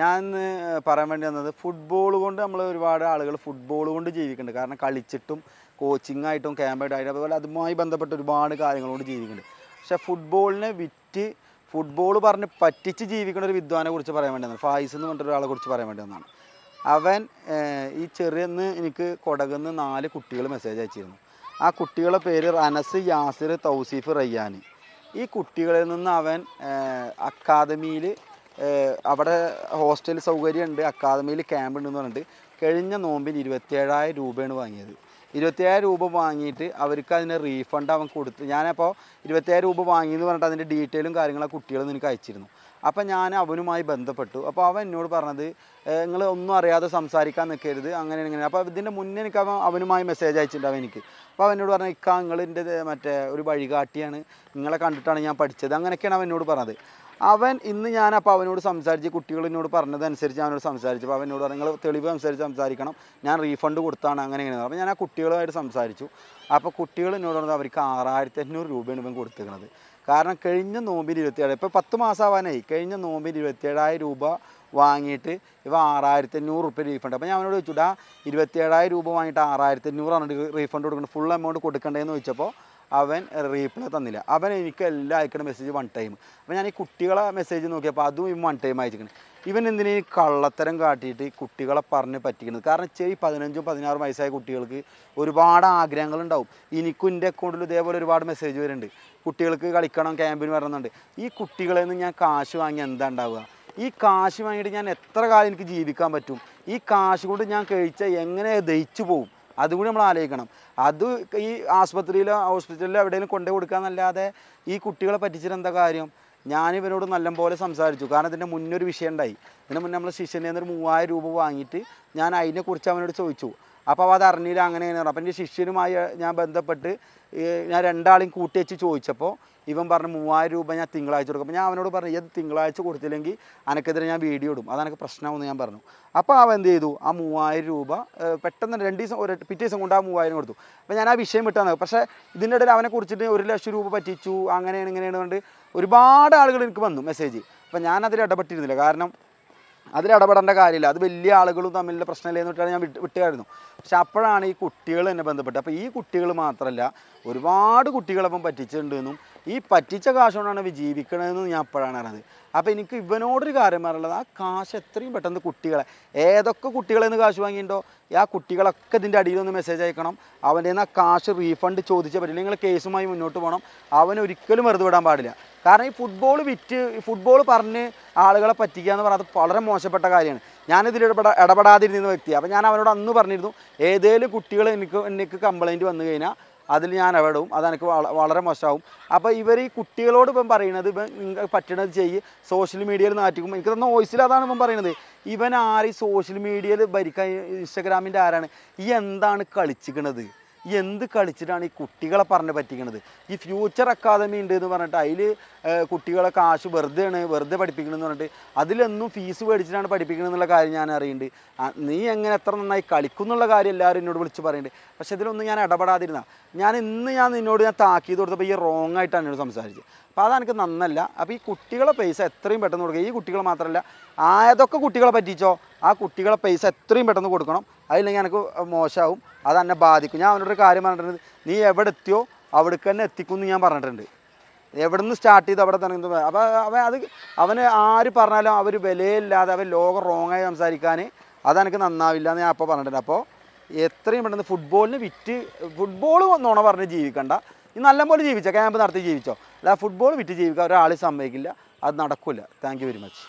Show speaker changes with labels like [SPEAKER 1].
[SPEAKER 1] ഞാൻ പറയാൻ വേണ്ടി വന്നത് ഫുട്ബോൾ കൊണ്ട് നമ്മൾ ഒരുപാട് ആളുകൾ ഫുട്ബോൾ കൊണ്ട് ജീവിക്കുന്നുണ്ട്. കാരണം കളിച്ചിട്ടും കോച്ചിങ് ആയിട്ടും ക്യാമ്പായിട്ടും അതുപോലെ അതുമായി ബന്ധപ്പെട്ട് ഒരുപാട് കാര്യങ്ങൾ കൊണ്ട് ജീവിക്കുന്നുണ്ട്. പക്ഷേ ഫുട്ബോളിനെ വിറ്റ് ഫുട്ബോൾ പറഞ്ഞ് പറ്റിച്ച് ജീവിക്കുന്ന ഒരു വിദ്വാനെ കുറിച്ച് പറയാൻ വേണ്ടി വന്നത് ഫായിസ് എന്ന് പറഞ്ഞിട്ട് ഒരാളെ കുറിച്ച് പറയാൻ വേണ്ടി വന്നതാണ്. അവൻ ഈ ചെറിയന്ന് എനിക്ക് കൊടകുന്ന് നാല് കുട്ടികൾ മെസ്സേജ് അയച്ചിരുന്നു. ആ കുട്ടികളെ പേര് അനസ് യാസിർ തൗസീഫ് റയ്യാൻ ഈ കുട്ടികളിൽ നിന്ന് അവൻ അക്കാദമിയിൽ അവിടെ ഹോസ്റ്റൽ സൗകര്യമുണ്ട് അക്കാദമിയിൽ ക്യാമ്പ് ഉണ്ടെന്ന് പറഞ്ഞിട്ട്. കഴിഞ്ഞ നോമ്പിന് ഇരുപത്തിയേഴായിരം രൂപയാണ് വാങ്ങിയത്. ഇരുപത്തിയേഴായിരം രൂപ വാങ്ങിയിട്ട് അവർക്ക് അതിന് റീഫണ്ട് അവൻ കൊടുത്ത് ഞാനപ്പോൾ ഇരുപത്തിയായിരം രൂപ വാങ്ങിയെന്ന് പറഞ്ഞിട്ട് അതിന്റെ ഡീറ്റെയിലും കാര്യങ്ങളും ആ കുട്ടികളും എനിക്ക് അയച്ചിരുന്നു. അപ്പം ഞാൻ അവനുമായി ബന്ധപ്പെട്ടു. അപ്പോൾ അവൻ എന്നോട് പറഞ്ഞത് നിങ്ങൾ ഒന്നും അറിയാതെ സംസാരിക്കാൻ നിൽക്കരുത് അങ്ങനെ ഇങ്ങനെ അപ്പോൾ ഇതിന്റെ മുന്നേ എനിക്ക് അവൻ അവനുമായി മെസ്സേജ് അയച്ചിട്ടുണ്ടാവും എനിക്ക്. അപ്പോൾ അവനോട് പറഞ്ഞു ഇക്ക നിങ്ങളിന്റെ മറ്റേ ഒരു വഴികാട്ടിയാണ്. നിങ്ങളെ കണ്ടിട്ടാണ് ഞാൻ പഠിച്ചത്. അങ്ങനെയൊക്കെയാണ് എന്നോട് പറഞ്ഞത്. അവൻ ഇന്ന് ഞാൻ അപ്പോൾ അവനോട് സംസാരിച്ച് കുട്ടികൾ എന്നോട് പറഞ്ഞതനുസരിച്ച് അവനോട് സംസാരിച്ചു. അപ്പോൾ അവനോട് നിങ്ങൾ തെളിവ് അനുസരിച്ച് സംസാരിക്കണം. ഞാൻ റീഫണ്ട് കൊടുത്താണ് അങ്ങനെ ഇങ്ങനെ അപ്പോൾ ഞാൻ ആ കുട്ടികളുമായിട്ട് സംസാരിച്ചു. അപ്പോൾ കുട്ടികൾ എന്നോട് പറഞ്ഞത് അവർക്ക് ആറായിരത്തി അഞ്ഞൂറ് രൂപയാണ് ഇവൻ കൊടുത്തിരിക്കുന്നത്. കാരണം കഴിഞ്ഞ നോമ്പിന് ഇരുപത്തിയേഴ് ഇപ്പോൾ പത്ത് മാസമാവാനായി കഴിഞ്ഞ നോമ്പിന് ഇരുപത്തിയേഴായിരം രൂപ വാങ്ങിയിട്ട് ഇവ ആറായിരത്തി അഞ്ഞൂറ് റുപ്യ റീഫണ്ട് അപ്പോൾ ഞാൻ അവനോട് ചോദിച്ചു ആ ഇരുപത്തിയേഴായിരം രൂപ വാങ്ങിയിട്ട് ആറായിരത്തി അഞ്ഞൂറാണ് റീഫണ്ട് കൊടുക്കുന്നത് ഫുൾ എമൗണ്ട് കൊടുക്കേണ്ടതെന്ന് ചോദിച്ചപ്പോൾ അവൻ റീപ്ലൈ തന്നില്ല. അവൻ എനിക്ക് എല്ലാം അയക്കുന്ന മെസ്സേജ് വൺ ടൈം അപ്പോൾ ഞാൻ ഈ കുട്ടികളെ മെസ്സേജ് നോക്കിയപ്പോൾ അതും ഇവൻ വൺ ടൈം അയച്ചിരിക്കുന്നത് ഇവൻ എന്തിനു കള്ളത്തരം കാട്ടിയിട്ട് ഈ കുട്ടികളെ പറഞ്ഞ് പറ്റിക്കുന്നത് കാരണം ചെറിയ പതിനഞ്ചും പതിനാറും വയസ്സായ കുട്ടികൾക്ക് ഒരുപാട് ആഗ്രഹങ്ങളുണ്ടാവും. എനിക്കും എന്റെ അക്കൗണ്ടിൽ ഇതേപോലെ ഒരുപാട് മെസ്സേജ് വരുന്നുണ്ട്. കുട്ടികൾക്ക് കളിക്കണം ക്യാമ്പിന് വരണമെന്നുണ്ട്. ഈ കുട്ടികളിൽ നിന്ന് ഞാൻ കാശ് വാങ്ങി എന്താ ഉണ്ടാവുക? ഈ കാശ് വാങ്ങിയിട്ട് ഞാൻ എത്ര കാലം എനിക്ക് ജീവിക്കാൻ പറ്റും? ഈ കാശ് കൊണ്ട് ഞാൻ കഴിച്ചാൽ എങ്ങനെ ദഹിച്ചു പോകും അതുകൂടി നമ്മൾ ആലോചിക്കണം. അത് ഈ ആസ്പത്രിയിലോ ഹോസ്പിറ്റലിലോ എവിടെയെങ്കിലും കൊണ്ടുപോയി കൊടുക്കാന്നല്ലാതെ ഈ കുട്ടികളെ പറ്റിച്ചിട്ട് എന്താ കാര്യം? ഞാൻ ഇവരോട് നല്ലപോലെ സംസാരിച്ചു. കാരണം ഇതിന്റെ മുന്നൊരു വിഷയം ഉണ്ടായി. ഇതിന് മുന്നേ നമ്മൾ ശിഷ്യന്റെ ഒരു മൂവായിരം രൂപ വാങ്ങിയിട്ട് ഞാൻ അതിനെക്കുറിച്ച് അവനോട് ചോദിച്ചു. അപ്പോൾ അത് അറിഞ്ഞില്ല അങ്ങനെ പറഞ്ഞു. അപ്പം എന്റെ ശിഷ്യനുമായി ഞാൻ ബന്ധപ്പെട്ട് ഞാൻ രണ്ടാളെയും കൂട്ടിവെച്ച് ചോദിച്ചപ്പോൾ ഇവൻ പറഞ്ഞു മൂവായിരം രൂപ ഞാൻ തിങ്കളാഴ്ച കൊടുക്കും. അപ്പോൾ ഞാൻ അവനോട് പറഞ്ഞു ഇത് തിങ്കളാഴ്ച കൊടുത്തില്ലെങ്കിൽ അനക്കെതിരെ ഞാൻ വീഡിയോ ഇടും. അതെനിക്ക് പ്രശ്നമാണെന്ന് ഞാൻ പറഞ്ഞു. അപ്പോൾ അവൻ എന്ത് ചെയ്തു? ആ മൂവായിരം രൂപ പെട്ടെന്ന് രണ്ട് ദിവസം ഒരു പിറ്റേ ദിവസം കൊണ്ട് ആ മൂവായിരം കൊടുത്തു. അപ്പോൾ ഞാൻ ആ വിഷയം വിട്ടാണ് പക്ഷേ ഇതിന്റെ ഇടയിൽ അവനെ കുറിച്ചിട്ട് ഒരു ലക്ഷം രൂപ പറ്റിച്ചു അങ്ങനെയാണ് ഇങ്ങനെയാണ് കൊണ്ട് ഒരുപാട് ആളുകൾ എനിക്ക് വന്നു മെസ്സേജ്. അപ്പോൾ ഞാനതിൽ ഇടപെട്ടിരുന്നില്ല. കാരണം അതിൽ ഇടപെടേണ്ട കാര്യമില്ല. അത് വലിയ ആളുകളും തമ്മിലുള്ള പ്രശ്നമില്ല എന്നിട്ടാണ് ഞാൻ വിട്ട് പക്ഷെ അപ്പോഴാണ് ഈ കുട്ടികൾ എന്നെ ബന്ധപ്പെട്ട് അപ്പോൾ ഈ കുട്ടികൾ മാത്രമല്ല ഒരുപാട് കുട്ടികളപ്പം പറ്റിച്ചിട്ടുണ്ടെന്നും ഈ പറ്റിച്ച കാശ് കൊണ്ടാണ് ഇവ ജീവിക്കണതെന്നും ഞാൻ അപ്പോഴാണ് അറിഞ്ഞത്. അപ്പോൾ എനിക്ക് ഇവനോടൊരു കാര്യം പറയാനുള്ളത് ആ കാശ് എത്രയും പെട്ടെന്ന് കുട്ടികളെ ഏതൊക്കെ കുട്ടികളെന്ന് നിന്ന് കാശ് വാങ്ങിയിട്ടുണ്ടോ ആ കുട്ടികളൊക്കെ ഇതിന്റെ അടിയിൽ ഒന്ന് മെസ്സേജ് അയക്കണം. അവന്റെ ആ കാശ് റീഫണ്ട് ചോദിച്ചേ പറ്റില്ല നിങ്ങൾ കേസുമായി മുന്നോട്ട് പോകണം. അവൻ ഒരിക്കലും വെറുതെ വിടാൻ പാടില്ല. കാരണം ഈ ഫുട്ബോൾ വിറ്റ് ഫുട്ബോൾ പറഞ്ഞ് ആളുകളെ പറ്റിക്കുക എന്ന് പറയുന്നത് വളരെ മോശപ്പെട്ട കാര്യമാണ്. ഞാനിതിൽ ഇടപെടാ ഇടപെടാതിരുന്ന വ്യക്തിയാണ് അപ്പോൾ ഞാൻ അവനോട് അന്ന് പറഞ്ഞിരുന്നു ഏതേലും കുട്ടികൾ എനിക്ക് എനിക്ക് കംപ്ലൈന്റ് വന്നു കഴിഞ്ഞാൽ അതിൽ ഞാൻ ഇടപെടും. അതെനിക്ക് വളരെ മോശമാവും. അപ്പോൾ ഇവർ ഈ കുട്ടികളോട് ഇപ്പം പറയുന്നത് ഇപ്പം നിങ്ങൾ പറ്റണത് ചെയ്യ്. സോഷ്യൽ മീഡിയയിൽ നാറ്റിക്കും. എനിക്ക് തന്ന വോയിസിൽ അതാണ് ഇപ്പം പറയുന്നത് ഇവൻ ആര്? സോഷ്യൽ മീഡിയയിൽ ഭരിക്കാൻ ഇൻസ്റ്റഗ്രാമിന്റെ ആരാണ്? ഈ എന്താണ് കളിച്ചിക്കണത്? എന്ത് കളിച്ചിട്ടാണ് ഈ കുട്ടികളെ പറഞ്ഞ് പറ്റിക്കണത്? ഈ ഫ്യൂച്ചർ അക്കാദമി ഉണ്ട് എന്ന് പറഞ്ഞിട്ട് അതിൽ കുട്ടികളെ കാശ് വെറുതെ ആണ് വെറുതെ പഠിപ്പിക്കണമെന്ന് പറഞ്ഞിട്ട് അതിലെന്നും ഫീസ് മേടിച്ചിട്ടാണ് പഠിപ്പിക്കണം എന്നുള്ള കാര്യം ഞാൻ അറിയുന്നുണ്ട് നീ എങ്ങനെ എത്ര നന്നായി കളിക്കും എന്നുള്ള കാര്യം എല്ലാവരും എന്നോട് വിളിച്ച് പറയുന്നുണ്ട് പക്ഷേ ഇതിലൊന്നും ഞാൻ ഇടപെടാതിരുന്ന. ഞാൻ ഇന്ന് ഞാൻ നിന്നോട് ഞാൻ താക്കീത് കൊടുത്തപ്പോൾ ഈ റോങ് ആയിട്ടാണ് എന്നോട് സംസാരിച്ചത്. അപ്പോൾ അതെനിക്ക് നന്നല്ല. അപ്പോൾ ഈ കുട്ടികളെ പൈസ എത്രയും പെട്ടെന്ന് കൊടുക്കുക ഈ കുട്ടികൾ മാത്രമല്ല ആയതൊക്കെ കുട്ടികളെ പറ്റിച്ചോ? ആ കുട്ടികളെ പൈസ എത്രയും പെട്ടെന്ന് കൊടുക്കണം. അതില്ലെങ്കിൽ എനിക്ക് മോശമാവും അത് എന്നെ ബാധിക്കും. ഞാൻ അവനോടൊരു കാര്യം പറഞ്ഞിട്ടുണ്ട്. നീ എവിടെ എത്തിയോ അവിടേക്ക് തന്നെ എത്തിക്കും എന്ന് ഞാൻ പറഞ്ഞിട്ടുണ്ട്. എവിടെ നിന്ന് സ്റ്റാർട്ട് ചെയ്ത് അവിടെ തന്നെ അപ്പോൾ അവൻ അത് അവന് ആര് പറഞ്ഞാലും അവർ വിലയില്ലാതെ അവൻ ലോകം റോങ്ങായി സംസാരിക്കാൻ അതെനിക്ക് നന്നാവില്ല എന്ന് ഞാൻ അപ്പോൾ പറഞ്ഞിട്ടുണ്ട്. അപ്പോൾ എത്രയും പെട്ടെന്ന് ഫുട്ബോളിന് വിറ്റ് ഫുട്ബോൾ നോണ പറഞ്ഞ് ജീവിക്കണ്ട. നീ നല്ലപോലെ ജീവിച്ചോ? ക്യാമ്പ് നടത്തി ജീവിച്ചോ? അല്ല ഫുട്ബോൾ വിറ്റ് ജീവിക്കാൻ ഒരാൾ സമ്മതിക്കില്ല. അത് നടക്കില്ല താങ്ക് വെരി മച്ച്